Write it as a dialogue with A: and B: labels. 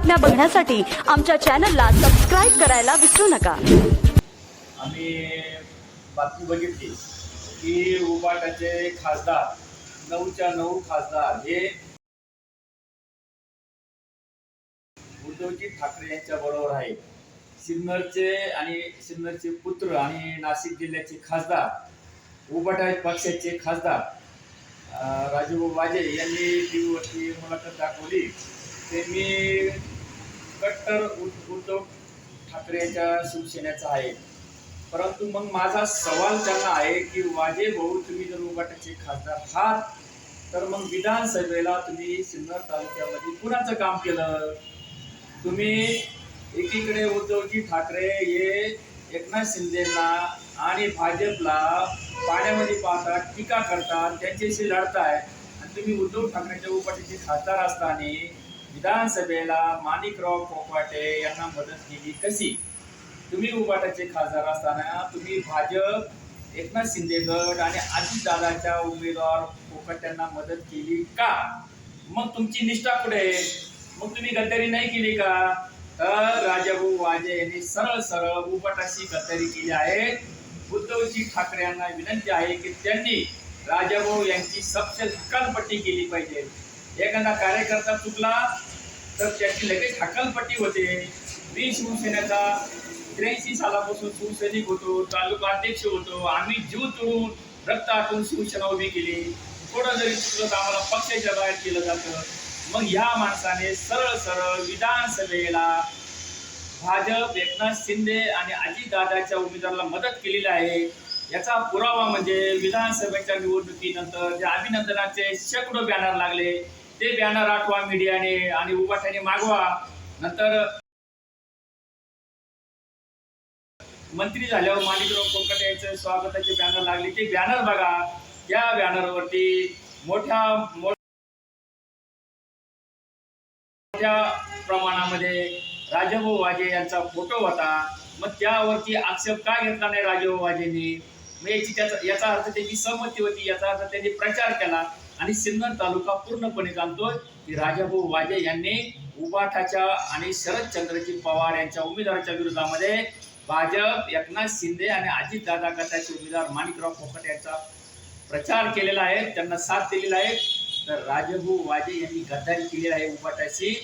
A: बातम्या बघण्यासाठी आमच्या चॅनलला सबस्क्राईब करायला विसरू नका.
B: आम्ही बातमी बघितली की उबाटाचे खासदार नऊच्या नऊ खासदार हे उद्धवजी ठाकरे यांच्या बरोबर आहे सिन्नरचे आणि सिन्नरचे पुत्र आणि नाशिक जिल्ह्याचे खासदार उबाटा पक्षाचे खासदार अं, वाजे यांनी टी व्हीवरती मुलाखत दाखवली. ते मी कट्टर उद- उद्धव ठाकरेच्या शिवसेनेचा आहे. परंतु मग माझा सवाल त्यांना आहे की वाजे भाऊ तुम्ही जर उगाटाचे खासदार आहात तर मग विधानसभेला तुम्ही सिन्नर तालुक्यामध्ये कुणाचं काम केलं? तुम्ही एकीकडे उद्धवजी ठाकरे हे एकनाथ शिंदेना आणि भाजपला पाण्यामध्ये पाहतात टीका करतात त्यांच्याशी लढताय. आणि तुम्ही उद्धव ठाकरेंच्या उपाटीचे खासदार असताना विधानसभेला माणिकराव कोकाटे यांना मदत केली कशी? तुम्ही उबाटाचे खासदार असताना तुम्ही भाजप एकनाथ शिंदेगड आणि अजितदादाच्या उमेदवार कोकाट्यांना मदत केली का? मग तुमची निष्ठा पुढे मग तुम्ही गद्दारी नाही केली का? तर राजाभाऊ वाजे यांनी सरळ सरळ उबाटाशी गद्दारी केली आहे. उद्धवजी ठाकरे यांना विनंती आहे की त्यांनी राजाभाऊ यांची सक्षम कालपट्टी केली पाहिजे. एखादा कार्यकर्ता चुकला तर त्याची लगेच हकालपट्टी होते. मी शिवसेनेचा त्र्याऐंशी सालापासून शिवसैनिक होतो तालुका अध्यक्ष होतो. आम्ही जीव तोडून रक्त आटून शिवसेना उभी केली. थोडं जरी चुकलं तर आम्हाला पक्षाच्या बाहेर केलं जातं. मग ह्या माणसाने सरळ सरळ विधानसभेला भाजप एकनाथ शिंदे आणि अजितदादाच्या उमेदवाराला मदत केलेली आहे. याचा पुरावा म्हणजे विधानसभेच्या निवडणुकीनंतर जे अभिनंदनाचे शेकडो बॅनर लागले. ते बॅनर आठवा मीडियाने आणि उभाट्याने मागवा. नंतर मंत्री झाल्यावर माणिकराव कोकट यांचं स्वागताचे बॅनर लागले. ते बॅनर बघा. त्या बॅनरवरती मोठ्या मोठ्या प्रमाणामध्ये राजाभाऊ वाजे यांचा फोटो होता. मग त्यावरती आक्षेप का घेतला नाही राजाभाऊ वाजेंनी? मग याची त्याचा याचा अर्थ त्याची सहमती होती. याचा अर्थ त्यांनी प्रचार केला. आणि सिन्नर तालुका पूर्णपणे जाणतोय की राजाभाऊ वाजे यांनी उबाठाच्या आणि शरदचंद्रजी पवार यांच्या उमेदवाराच्या विरोधामध्ये भाजप एकनाथ शिंदे आणि अजितदादा गटाचे उमेदवार माणिकराव फोकट यांचा प्रचार केलेला आहे. त्यांना साथ दिलेला आहे. तर राजभाऊ वाजे यांनी गद्दारी केलेली आहे उपाटाशी